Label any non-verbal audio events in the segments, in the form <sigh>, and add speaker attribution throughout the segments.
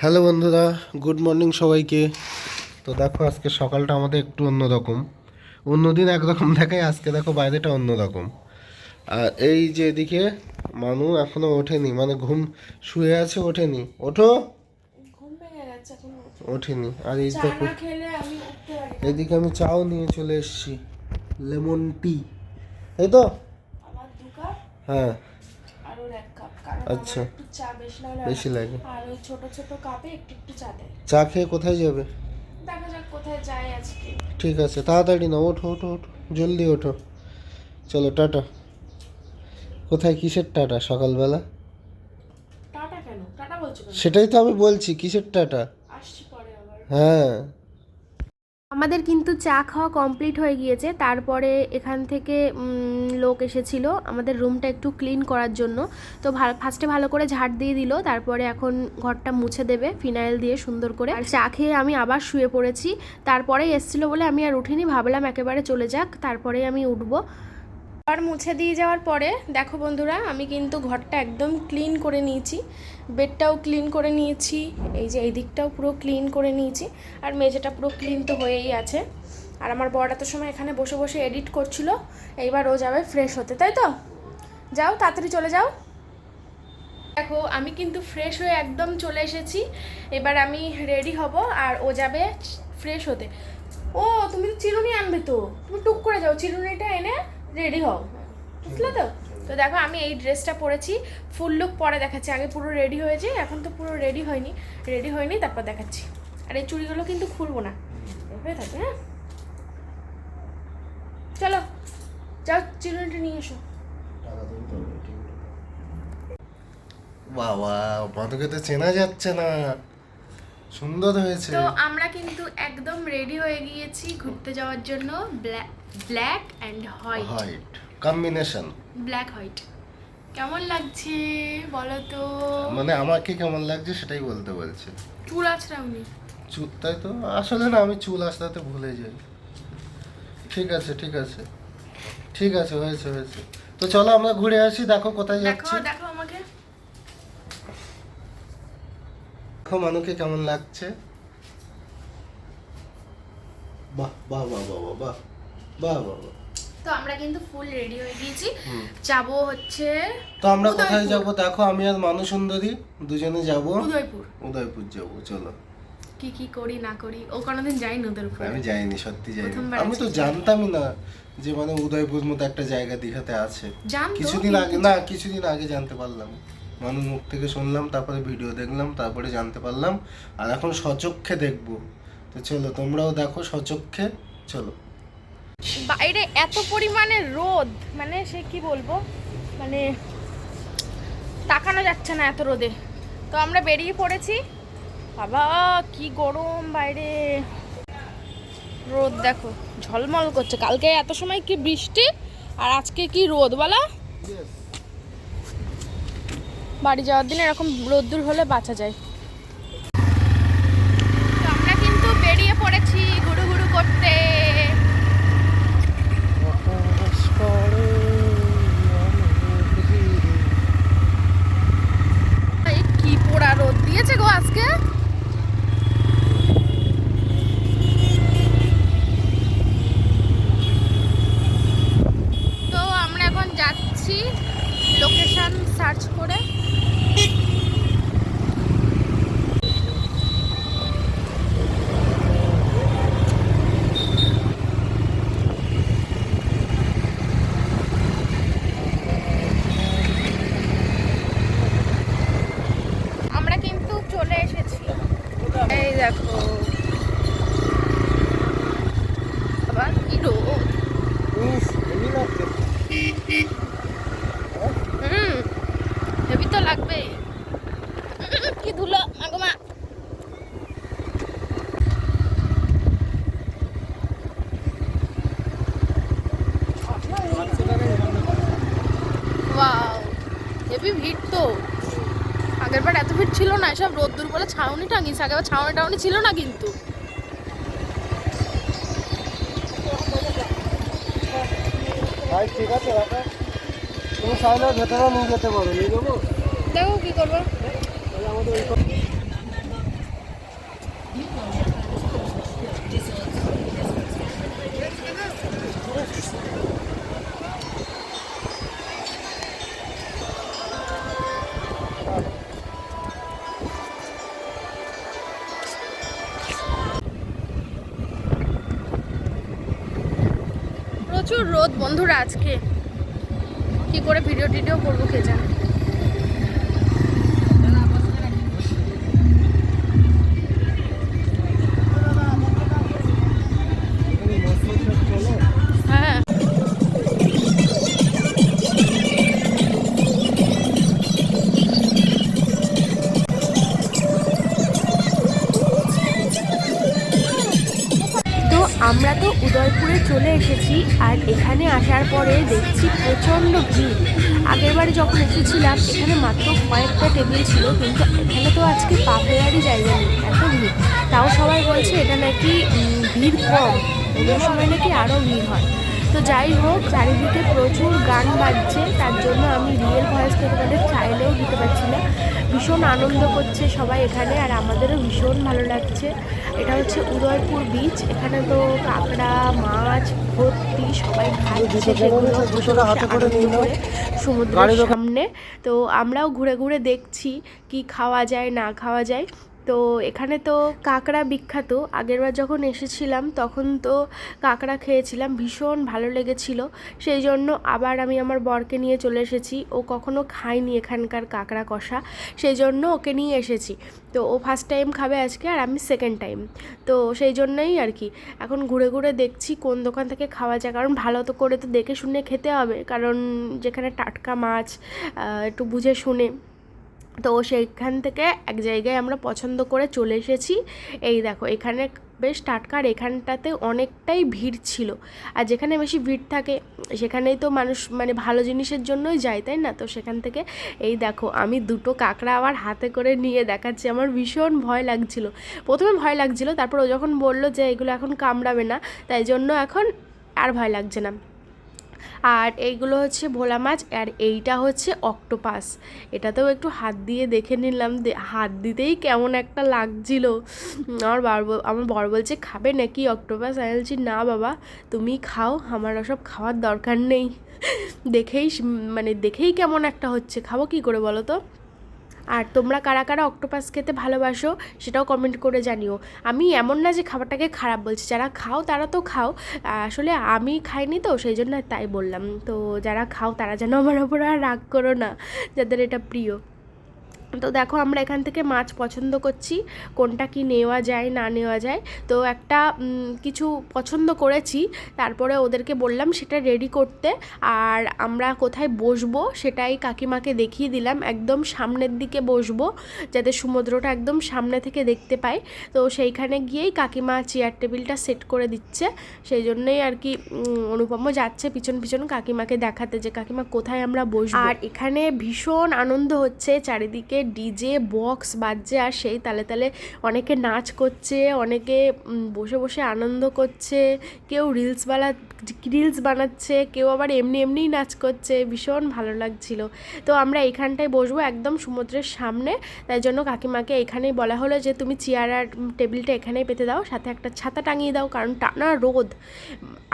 Speaker 1: Hello বন্ধুরা good morning সবাইকে। তো দেখো আজকে সকালটা আমাদের একটু অন্যরকম। অন্যদিন একরকম দেখায় আজকে দেখো বাইরেটা অন্যরকম। আর এই যে এদিকে মানু এখনও ওঠেনি মানে ঘুম শুয়ে আছে ওঠেনি। ওঠো। ওঠেনি। আর এই দেখো। এদিকে আমি চাও নিয়ে চলে এসেছি লেমন টি। তাই তো? হ্যাঁ। আচ্ছা।
Speaker 2: চা বেশি
Speaker 1: লাগে
Speaker 2: আর ওই ছোট ছোট কাপে একটু একটু চা দেয়।
Speaker 1: চা খেয়ে কোথায় যাবে?
Speaker 2: দেখা যাক কোথায় যায় আজকে।
Speaker 1: ঠিক আছে তাড়াতাড়ি না ওঠো ওঠো ওঠো জলদি ওঠো। চলো টাটা। কোথায় কিসের টাটা সকালবেলা?
Speaker 2: টাটা কেন? টাটা বলছো
Speaker 1: সেটাই তো আমি বলছি কিসের টাটা?
Speaker 2: আসছি পরে আবার।
Speaker 1: হ্যাঁ।
Speaker 3: আমাদের কিন্তু চা খাওয়া কমপ্লিট হয়ে গিয়েছে। তারপরে এখান থেকে লোক এসেছিল আমাদের রুমটা একটু ক্লিন করার জন্য। তো ফার্স্টে ভালো করে ঝাড় দিয়ে দিল, তারপরে এখন ঘরটা মুছে দেবে, ফিনাইল দিয়ে সুন্দর করে। আর চা খেয়ে আমি আবার শুয়ে পড়েছি। তারপরে এসছিল বলে আমি আর উঠিনি, ভাবলাম একেবারে চলে যাক, তারপরেই আমি উঠবো। ঘর মুছে দিয়ে যাওয়ার পরে, দেখো বন্ধুরা, আমি কিন্তু ঘরটা একদম ক্লিন করে নিয়েছি। বেডটাও ক্লিন করে নিয়েছি, এই যে এই দিকটাও পুরো ক্লিন করে নিয়েছি, আর মেঝেটা পুরো ক্লিন তো হয়েই আছে। আর আমার বড় এত সময় এখানে বসে বসে এডিট করছিল, এইবার ও যাবে ফ্রেশ হতে, তাই তো? যাও, তাড়াতাড়ি চলে যাও। দেখো, আমি কিন্তু ফ্রেশ হয়ে একদম চলে এসেছি, এবার আমি রেডি হব, আর ও যাবে ফ্রেশ হতে। ও, তুমি তো চিরুনি আনবে তো? তুমি টুক করে যাও, চিরুনিটা এনে রেডি হও। বুঝলে তো? তো দেখো, আমি এই ড্রেসটা পরেছি। ফুল লুক পরে দেখাচ্ছি। আগে পুরো রেডি হয়েছে এখন তো পুরো রেডি হয়নি। রেডি হয়নি, তারপর দেখাচ্ছি। আর এই চুড়িগুলো কিন্তু খুলবো না। এভাবে থাকে হ্যাঁ? চলো, যাও চিরুনিটা নিয়ে এসো।
Speaker 1: বাবা মাদুকে তো চেনা যাচ্ছে না। সুন্দর হয়েছে।
Speaker 3: তো আমরা কিন্তু একদম রেডি হয়ে গিয়েছি ঘুরতে যাওয়ার জন্য। Black and white
Speaker 1: white combination
Speaker 3: black white কেমন লাগছে বলো তো?
Speaker 1: মানে আমাকে কেমন লাগছে সেটাই বলতে বলছে।
Speaker 3: চুল আছড়াওনি?
Speaker 1: চুল তাই তো? আসলে না আমি চুল আসতে ভুলে যাই। ঠিক আছে ঠিক আছে। ঠিক আছে হয়েছে হয়েছে। তো চলো আমরা ঘুরে আসি দেখো কোথায় যাচ্ছি।
Speaker 3: দেখো আমাকে
Speaker 1: দেখো মানুকে কেমন লাগছে। বাহ বাহ বাহ বাহ বাহ বাহ বাহ বাহ বাহ।
Speaker 3: তো আমরা কিন্তু ফুল রেডি হয়ে গিয়েছি। যাব হচ্ছে
Speaker 1: তো আমরা কোথায়
Speaker 3: উদয়পুর।
Speaker 1: যাব? দেখো আমি আর মানু সুন্দরী দুজনে যাব।
Speaker 3: উদয়পুর।
Speaker 1: উদয়পুর যাব চলো।
Speaker 3: কি কি করি না করি? ও কোনোদিন যাইনি উদয়পুর?
Speaker 1: আমি যাইনি সত্যি যাইনি। আমি তো জানতামই না যে মানে উদয়পুর মতো একটা জায়গা দীঘাতে আছে। কিছুদিন আগে না কিছুদিন আগে জানতে পারলাম। মানুষ মুখ থেকে শুনলাম তারপরে ভিডিও দেখলাম তারপরে জানতে পারলাম আর এখন সচক্ষে দেখব। তো চলো তোমরাও দেখো সচক্ষে চলো।
Speaker 3: বাইরে এত পরিমাণে রোদ মানে সে কি বলব? মানে তাকানো যাচ্ছে না এত রোদে। তো আমরা বেরিয়ে পড়েছি। বাবা কি গরম বাইরে। রোদ দেখো ঝলমল করছে। কালকে এত সময় কি বৃষ্টি আর আজকে কি রোদ বলা বাড়ি যাওয়ার দিন এরকম রোদ্দুর হলে বাঁচা যায়। আমরা কিন্তু বেরিয়ে পড়েছি ঘুরু ঘুরু করতে। কি পোড়া রোদ দিয়েছে গো আজকে তো আমরা এখন যাচ্ছি লোকেশন সার্চ করে আমরা কিন্তু চলে এসেছি এই দেখো আবার কি রোদ হুম হেভি তো লাগবে কি ধুলো আগো মা ওয়াও হেভি ভিড় তো আগের বার এত ভিড় ছিল না এসব রোদ্দুর বলে ছাউনি টাঙিস আগেবার ছাউনি টাউনি ছিল না কিন্তু।
Speaker 1: ঠিক আছে তুমি চাইলে ভেতরে নিয়ে যেতে পারো নিয়ে যাব?
Speaker 3: দেখো কি করব।
Speaker 4: বন্ধুরা আজকে। কি করে ভিডিও টিডিও করব কে জানে। পরে দেখছি প্রচণ্ড ভিড়। আগের বারে যখন এসেছিলাম, এখানে মাত্র কয়েকটা টেবিল ছিল, কিন্তু এখানে তো আজকে পা জায়গা নেই, এত ভিড়। তাও সবাই বলছে, এটা নাকি ভিড় কম, অন্য সময় নাকি আরও ভিড় হয়। তো যাই হোক, চারিদিকে প্রচুর গান বাজছে, তার জন্য আমি রিয়েল ভয়েস তোমাদের চাইলেও দিতে পারছি না। ভীষণ আনন্দ করছে সবাই এখানে, আর আমাদেরও ভীষণ ভালো লাগছে। এটা হচ্ছে উদয়পুর বিচ এখানে তো কাঁকড়া, মাছ সবাই খাচ্ছে সেগুলো সমুদ্রের সামনে। তো আমরাও ঘুরে ঘুরে দেখছি কি খাওয়া যায় না খাওয়া যায়। তো এখানে তো কাঁকড়া বিখ্যাত। আগেরবার যখন এসেছিলাম, তখন তো কাঁকড়া খেয়েছিলাম, ভীষণ ভালো লেগেছিল। সেই জন্য আবার আমি আমার বরকে নিয়ে চলে এসেছি। ও কখনো খায়নি এখানকার কাঁকড়া কষা, সেই জন্য ওকে নিয়ে এসেছি। তো ও ফার্স্ট টাইম খাবে আজকে আর আমি সেকেন্ড টাইম তো সেই জন্যই আর কি। এখন ঘুরে ঘুরে দেখছি কোন দোকান থেকে খাওয়া যায়। কারণ ভালো তো করে তো দেখে শুনে খেতে হবে। কারণ যেখানে টাটকা মাছ একটু বুঝে শুনে তো সেইখান থেকে এক জায়গায় আমরা পছন্দ করে চলে এসেছি। এই দেখো, এখানে বেশ টাটকা আর এখানটাতে অনেকটাই ভিড় ছিল। আর যেখানে বেশি ভিড় থাকে, সেখানেই তো মানুষ মানে ভালো জিনিসের জন্যই যায়, তাই না? তো সেখান থেকে, এই দেখো, আমি দুটো কাঁকড়া আবার হাতে করে নিয়ে দেখাচ্ছি। আমার ভীষণ ভয় লাগছিল। প্রথমে ভয় লাগছিল, তারপর ও যখন বলল যে এগুলো এখন কামড়াবে না, তাই জন্য এখন আর ভয় লাগছে না। আর এইগুলো হচ্ছে ভোলা মাছ আর এইটা হচ্ছে অক্টোপাস। এটাতেও একটু হাত দিয়ে দেখে নিলাম হাত দিতেই কেমন একটা লাগছিল। আমার বার আমার বর বলছে, খাবে নাকি অক্টোপাস? আমি বলছি, না বাবা, তুমি খাও, আমার ওসব খাওয়ার দরকার নেই। দেখেই মানে দেখেই কেমন একটা হচ্ছে। খাব কি করে বলো তো? আর তোমরা কারা কারা অক্টোপাস খেতে ভালোবাসো সেটাও কমেন্ট করে জানিও। আমি এমন না যে খাবারটাকে খারাপ বলছি, যারা খাও তারা তো খাও। আসলে আমি খাইনি তো, সেই জন্য তাই বললাম। তো যারা খাও তারা যেন আমার ওপর আর রাগ করো না, যাদের এটা প্রিয়। তো দেখো আমরা এখান থেকে মাছ পছন্দ করছি, কোনটা কি নেওয়া যায়, না নেওয়া যায়। তো একটা কিছু পছন্দ করেছি, তারপরে ওদেরকে বললাম সেটা রেডি করতে, আর আমরা কোথায় বসবো সেটাই কাকিমাকে দেখিয়ে দিলাম, একদম সামনের দিকে বসবো, যাতে সমুদ্রটা একদম সামনে থেকে দেখতে পাই তো সেইখানে গিয়েই কাকিমা চেয়ার টেবিলটা সেট করে দিচ্ছে, সেই জন্যই আর কি অনুপমও যাচ্ছে পিছন পিছন কাকিমাকে দেখাতে যে কাকিমা কোথায় আমরা বসবো। আর এখানে ভীষণ আনন্দ হচ্ছে, চারিদিকে ডিজে বক্স বাজছে আর সেই তালে তালে অনেকে নাচ করছে, অনেকে বসে বসে আনন্দ করছে, কেউ রিলস বানা রিলস বানাচ্ছে, কেউ আবার এমনি এমনিই নাচ করছে, ভীষণ ভালো লাগছিল। তো আমরা এইখানটায় বসবো একদম সমুদ্রের সামনে, তাই জন্য কাকিমাকে এখানেই বলা হলো যে তুমি চেয়ার আর টেবিলটা এখানেই পেতে দাও, সাথে একটা ছাতা টাঙিয়ে দাও, কারণ টানা রোদ।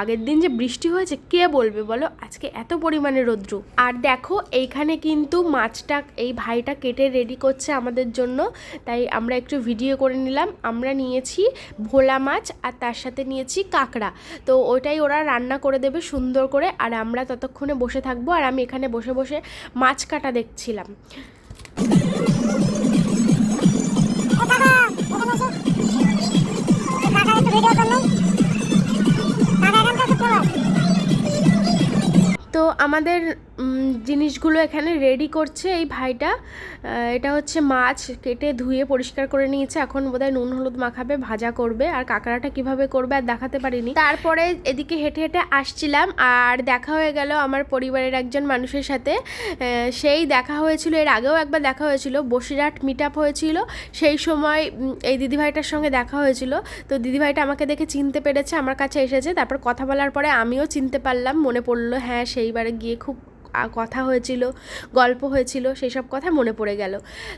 Speaker 4: আগের দিন যে বৃষ্টি হয়েছে, কে বলবে বলো? আজকে এত পরিমাণে রৌদ্র। আর দেখো, এইখানে কিন্তু মাছটা, এই ভাইটা কেটে রেডি করছে আমাদের জন্য। তাই আমরা একটু ভিডিও করে নিলাম। আমরা নিয়েছি ভোলা মাছ আর তার সাথে নিয়েছি কাঁকড়া। তো ওইটাই ওরা রান্না করে দেবে সুন্দর করে। আর আমরা ততক্ষণে বসে থাকব আর আমি এখানে বসে বসে মাছ কাটা দেখছিলাম। তো আমাদের জিনিসগুলো এখানে রেডি করছে এই ভাইটা। এটা হচ্ছে মাছ কেটে ধুয়ে পরিষ্কার করে নিয়েছে। এখন বোধহয় নুন হলুদ মাখাবে, ভাজা করবে। আর কাঁকড়াটা কীভাবে করবে আর দেখাতে পারিনি। তারপরে এদিকে হেঁটে হেঁটে আসছিলাম আর দেখা হয়ে গেল আমার পরিবারের একজন মানুষের সাথে। সেই দেখা হয়েছিল, এর আগেও একবার দেখা হয়েছিল। বসিরহাট মিট আপ হয়েছিল। সেই সময় এই দিদিভাইটার সঙ্গে দেখা হয়েছিল। তো দিদিভাইটা আমাকে দেখে চিনতে পেরেছে, আমার কাছে এসেছে। তারপর কথা বলার পরে আমিও চিনতে পারলাম। মনে পড়ল হ্যাঁ সেইবারে গিয়ে খুব কথা হয়েছিল, গল্প হয়েছিল সেই সব কথা মনে পড়ে গেল।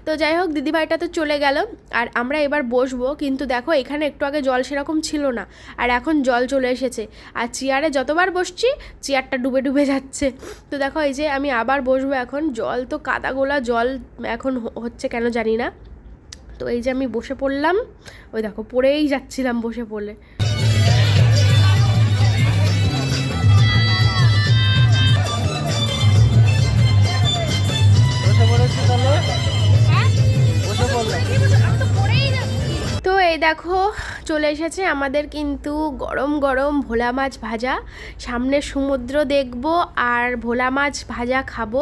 Speaker 4: তো যাই হোক, দিদিভাইটা তো চলে গেল, আর আমরা এবার বসবো, কিন্তু দেখো এখানে একটু আগে জল সেরকম ছিল না, আর এখন জল চলে এসেছে। আর চেয়ারে যতবার বসছি, চেয়ারটা ডুবে ডুবে যাচ্ছে। তো দেখো এই যে আমি আবার বসবো এখন, জল তো কাদা গোলা জল এখন হচ্ছে কেন জানি না। তো এই যে আমি বসে পড়লাম, ওই দেখো পড়েই যাচ্ছিলাম বসে পড়লে। দেখো, চলে এসেছে আমাদের কিন্তু গরম গরম ভোলা মাছ ভাজা। সামনে সমুদ্র দেখব আর ভোলা মাছ ভাজা খাব।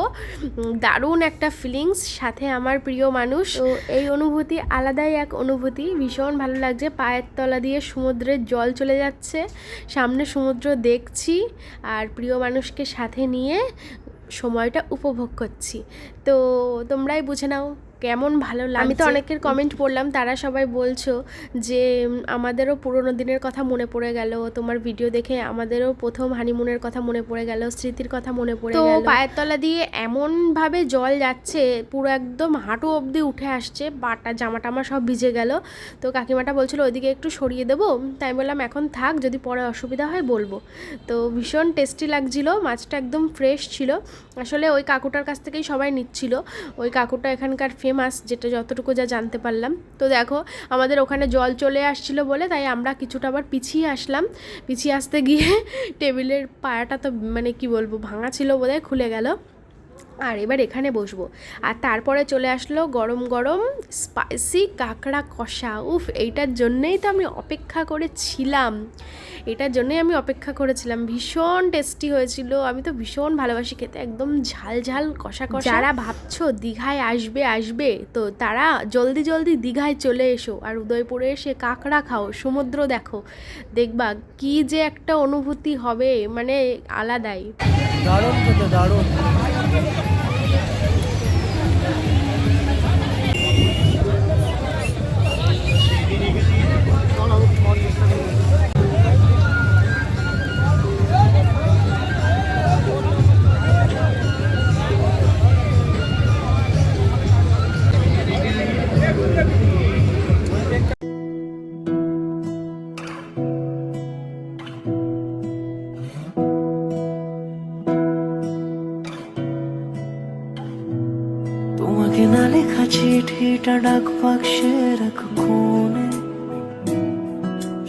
Speaker 4: দারুণ একটা ফিলিংস সাথে আমার প্রিয় মানুষ। তো এই অনুভূতি আলাদাই এক অনুভূতি, ভীষণ ভালো লাগছে। পায়ের তলা দিয়ে সমুদ্রের জল চলে যাচ্ছে। সামনে সমুদ্র দেখছি আর প্রিয় মানুষকে সাথে নিয়ে সময়টা উপভোগ করছি। তো তোমরাই বুঝে নাও। কেমন ভালো লাগে আমি তো অনেকের কমেন্ট পড়লাম তারা সবাই বলছো যে আমাদেরও পুরোনো দিনের কথা মনে পড়ে গেল তোমার ভিডিও দেখে আমাদেরও প্রথম হানিমুনের কথা মনে পড়ে গেল স্মৃতির কথা মনে পড়ে গেল। পায়ের তলা দিয়ে এমন ভাবে জল যাচ্ছে পুরো একদম হাঁটু অবধি উঠে আসছে বাটা জামা টামা সব ভিজে গেল। তো কাকিমাটা বলছিল ওইদিকে একটু সরিয়ে দেবো? তাই বললাম এখন থাক যদি পরে অসুবিধা হয় বলব। তো ভীষণ টেস্টি লাগছিল মাছটা একদম ফ্রেশ ছিল। আসলে ওই কাকুটার কাছ থেকেই সবাই নিচ্ছিল। ওই কাকুটা এখানকার ফেমাস যেটা যতটুকু যা জানতে পারলাম। তো দেখো, আমাদের ওখানে জল চলে আসছিল বলে, তাই আমরা কিছুটা আবার পিছিয়ে আসলাম। পিছিয়ে আসতে গিয়ে <laughs> টেবিলের পায়াটা তো মানে কি বলব, ভাঙা ছিল বোধহয়, খুলে গেল। আর এবার এখানে বসবো। আর তারপরে চলে আসলো গরম গরম স্পাইসি কাঁকড়া কষা। উফ এইটার জন্যেই তো আমি অপেক্ষা করেছিলাম। এটার জন্যই আমি অপেক্ষা করেছিলাম। ভীষণ টেস্টি হয়েছিল। আমি তো ভীষণ ভালোবাসি খেতে। একদম ঝাল ঝাল কষা কষা। যারা ভাবছ দীঘায় আসবে আসবে তো তারা জলদি জলদি দীঘায় চলে এসো। আর উদয়পুরে এসে কাঁকড়া খাও সমুদ্র দেখো। দেখবা কি যে একটা অনুভূতি হবে। মানে আলাদাই।
Speaker 5: দারুণ খেতে দারুণ। Thank you.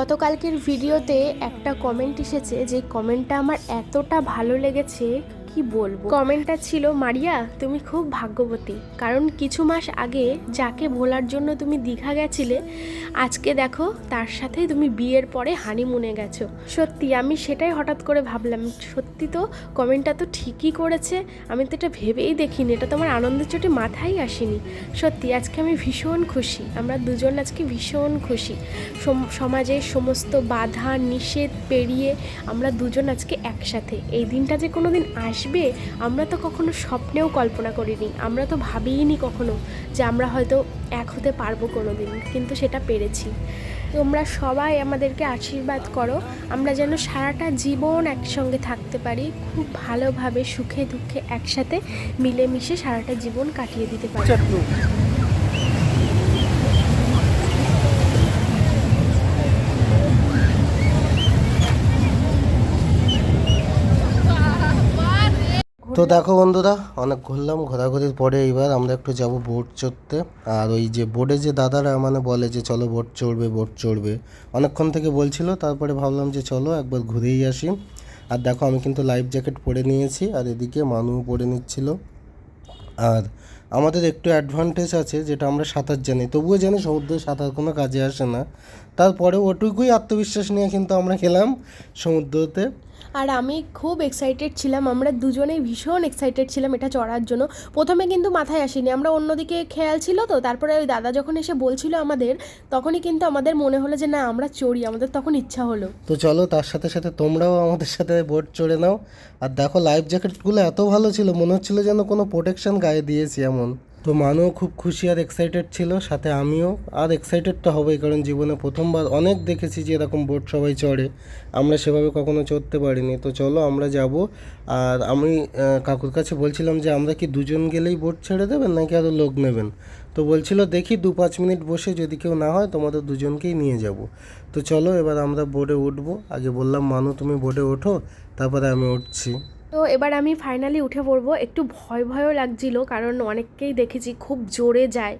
Speaker 4: গতকালকের ভিডিওতে একটা কমেন্ট এসেছে যে কমেন্টটা আমার এতটা ভালো লেগেছে কি বলব? কমেন্টটা ছিল, মারিয়া, তুমি খুব ভাগ্যবতী। কারণ কিছু মাস আগে যাকে ভোলার জন্য তুমি দীঘা গেছিলে, আজকে দেখো তার সাথে তুমি বিয়ের পরে হানিমুনে গেছো। সত্যি, আমি সেটাই হঠাৎ করে ভাবলাম। সত্যি তো, কমেন্টটা তো ঠিকই করেছে। আমি তো এটা ভেবেই দেখিনি। এটা তো আমার আনন্দের চোটে মাথায় আসেনি। সত্যি, আজকে আমি ভীষণ খুশি। আমরা দুজন আজকে ভীষণ খুশি। সম- সমাজের সমস্ত বাধা, নিষেধ পেরিয়ে আমরা দুজন আজকে একসাথে। এই দিনটা যে কোনো দিন আসবে, আমরা তো কখনো স্বপ্নেও কল্পনা করিনি। আমরা তো ভাবিইনি কখনো যে আমরা হয়তো এক হতে পারব কোনো দিন কিন্তু সেটা পেরেছি। তোমরা সবাই আমাদেরকে আশীর্বাদ করো, আমরা যেন সারাটা জীবন একসঙ্গে থাকতে পারি, খুব ভালোভাবে সুখে দুঃখে একসাথে মিলেমিশে সারাটা জীবন কাটিয়ে দিতে পারি।
Speaker 1: তো দেখো বন্ধুরা, অনেক ঘুরলাম, ঘোরাঘুরির পরে এইবার আমরা একটু যাব বোট চড়তে। আর ওই যে বোর্ডে যে দাদারা মানে বলে যে, চলো বোট চড়বে বোট চড়বে। অনেকক্ষণ থেকে বলছিল, তারপরে ভাবলাম যে, চলো একবার ঘুরেই আসি। আর দেখো, আমি কিন্তু লাইফ জ্যাকেট পরে নিয়েছি, আর এদিকে মানু পরে নিচ্ছিল। আর আমাদের একটু অ্যাডভান্টেজ আছে, যেটা আমরা সাঁতার জানি। তবুও জানি সমুদ্রে সাঁতার কোনো কাজে আসে না। তারপরে ওটুকুই আত্মবিশ্বাস নিয়ে কিন্তু আমরা খেলাম সমুদ্রতে।
Speaker 4: আর আমি খুব এক্সাইটেড ছিলাম, আমরা দুজনেই ভীষণ এক্সাইটেড ছিলাম এটা চড়ার জন্য। প্রথমে কিন্তু মাথায় আসেনি, আমরা অন্যদিকে খেয়াল ছিল তো, তারপরে ওই দাদা যখন এসে বলছিল আমাদের, তখনই কিন্তু আমাদের মনে হলো যে না, আমরা চড়ি, আমাদের তখন ইচ্ছা হলো।
Speaker 1: তো চলো তার সাথে সাথে তোমরাও আমাদের সাথে বোট চড়ে নাও। আর দেখো লাইফ জ্যাকেটগুলো এত ভালো ছিল, মনে হচ্ছিল যেন কোনো প্রোটেকশন গায়ে দিয়েছি এমন। তো মানুও খুব খুশি আর এক্সাইটেড ছিল, সাথে আমিও। আর এক্সাইটেড তো হবেই, কারণ জীবনে প্রথমবার অনেক দেখেছি যে এরকম বোট সবাই চড়ে। আমরা সেভাবে কখনো চড়তে পারিনি। তো চলো আমরা যাব। আর আমি কাকুর কাছে বলছিলাম যে, আমরা কি দুজন গেলেই বোট ছেড়ে দেবেন নাকি আরও লোক নেবেন? তো বলছিল, দেখি দু পাঁচ মিনিট বসে যদি কেউ না হয়, তোমাদের দুজনকেই নিয়ে যাব। তো চলো এবার আমরা বোর্ডে উঠবো। আগে বললাম, মানু, তুমি বোর্ডে ওঠো, তারপরে আমি উঠছি।
Speaker 4: তো এবার আমি ফাইনালি উঠে পড়ব। একটু ভয় ভয়ও লাগছিল, কারণ অনেককেই দেখেছি খুব জোরে যায়।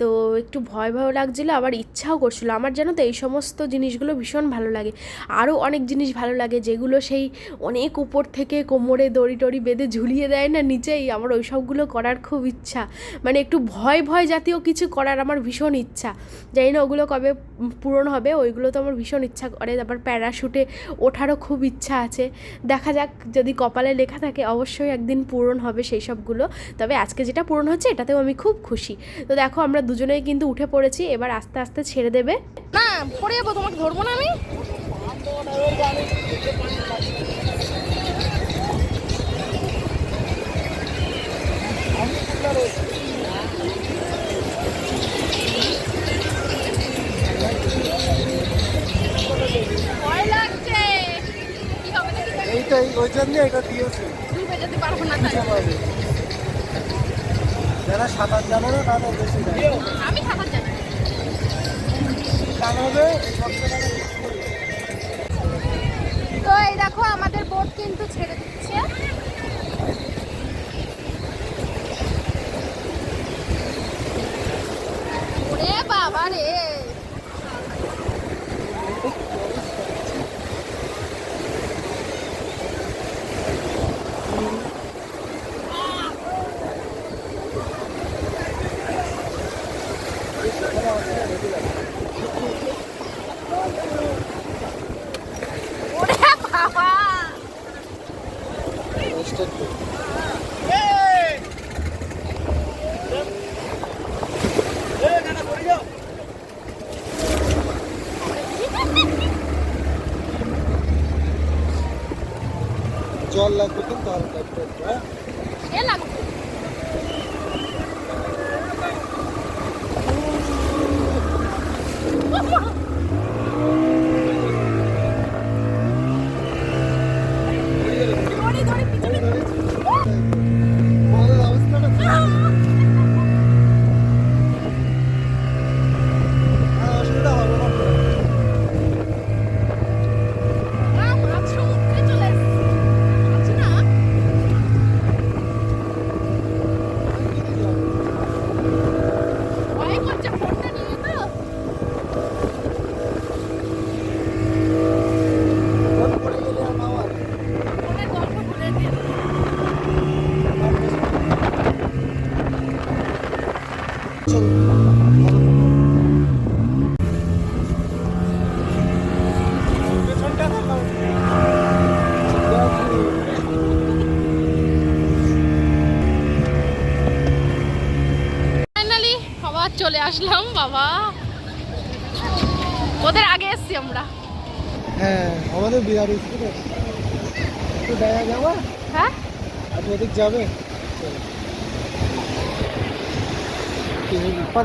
Speaker 4: তো একটু ভয় ভয়ও লাগছিল, আবার ইচ্ছাও করছিল। আমার জানো তো, এই সমস্ত জিনিসগুলো ভীষণ ভালো লাগে। আরও অনেক জিনিস ভালো লাগে, যেগুলো সেই অনেক উপর থেকে কোমরে দড়ি টড়ি বেঁধে ঝুলিয়ে দেয় না নিচেই। আমার ওই সবগুলো করার খুব ইচ্ছা। মানে একটু ভয় ভয় জাতীয় কিছু করার আমার ভীষণ ইচ্ছা। জানি না ওগুলো কবে পূরণ হবে, ওইগুলো তো আমার ভীষণ ইচ্ছা করে। তারপর প্যারাশুটে ওঠারও খুব ইচ্ছা আছে। দেখা যাক, যদি কপালে লেখা থাকে অবশ্যই একদিন পূরণ হবে সেই সবগুলো। তবে আজকে যেটা পূরণ হচ্ছে এটাতেও আমি খুব খুশি। তো দেখো আমরা দুজনেই কিন্তু উঠে পড়েছি এবার আস্তে আস্তে ছেড়ে দেবে।
Speaker 3: না পড়ে যাব তোমাকে ধরবো না আমি? ভয়
Speaker 1: এইটাই ওই জন্য এটা দিয়েছে।
Speaker 3: ডুবে পারব না তাই
Speaker 1: যারা সাঁতার জানে না তাদের বেশি
Speaker 3: আমি তো এই দেখো, আমাদের বোট কিন্তু ছেড়ে দিচ্ছে।
Speaker 1: Oh, ওদিক যাবে?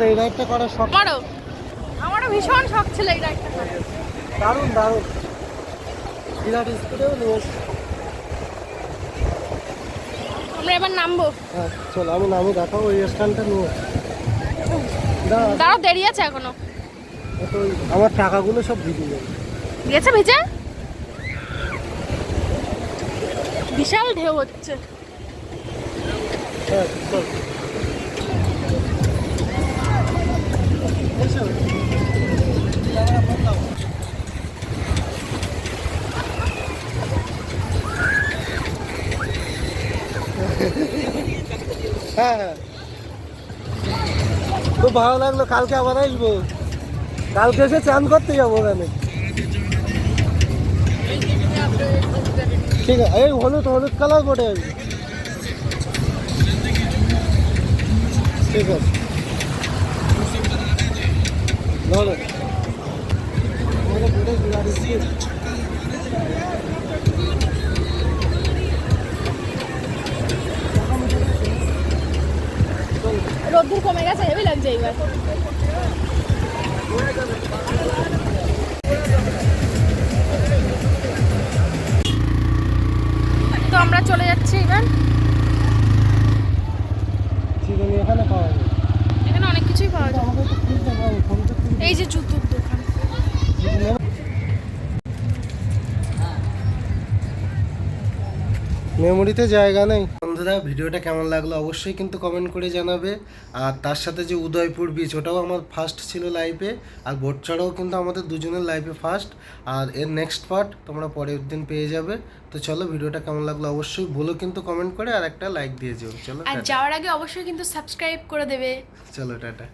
Speaker 1: এই রাইডটা করার শখ
Speaker 3: আমারও আমারও ভীষণ শখ ছিল এই রাইডটা করার।
Speaker 1: দারুণ দারুণ। বিরাট স্কুলেও নিয়ে।
Speaker 3: আমরা এবার নামবো।
Speaker 1: হ্যাঁ চলো আমি নামে দেখাও ওই স্ট্যান্ডটা নিয়ে। দাঁড়া
Speaker 3: দাঁড়াও দেরি আছে
Speaker 1: এখনও। আমার টাকাগুলো সব ভিজে যাবে
Speaker 3: গেছে ভিজে? বিশাল ঢেউ হচ্ছে।
Speaker 1: হ্যাঁ খুব ভালো লাগল, কালকে আবার আসব। কালকে এসে চান করতে যাব ওখানে। ঠিক আছে, এই হলুদ হলুদ কালার বোটে। আসবে ঠিক আছে
Speaker 3: রোদ্দুর কমে গেছে হেভি লাগছে এইবার।
Speaker 1: মেমোরিতে জায়গা নেই। বন্ধুরা ভিডিওটা কেমন লাগল অবশ্যই কিন্তু কমেন্ট করে জানাবে। আর তার সাথে যে উদয়পুর বিচ ওটাও আমার ফার্স্ট ছিল লাইফে আর বোট চড়াও কিন্তু আমাদের দুজনের লাইফে ফার্স্ট আর এর নেক্সট পার্ট তোমরা পরের দিন পেয়ে যাবে। তো চলো ভিডিওটা কেমন লাগল অবশ্যই বলো কিন্তু কমেন্ট করে আর একটা লাইক দিয়ে যেও। চলো
Speaker 3: আর যাওয়ার আগে অবশ্যই কিন্তু সাবস্ক্রাইব করে দেবে।
Speaker 1: চলো টাটা।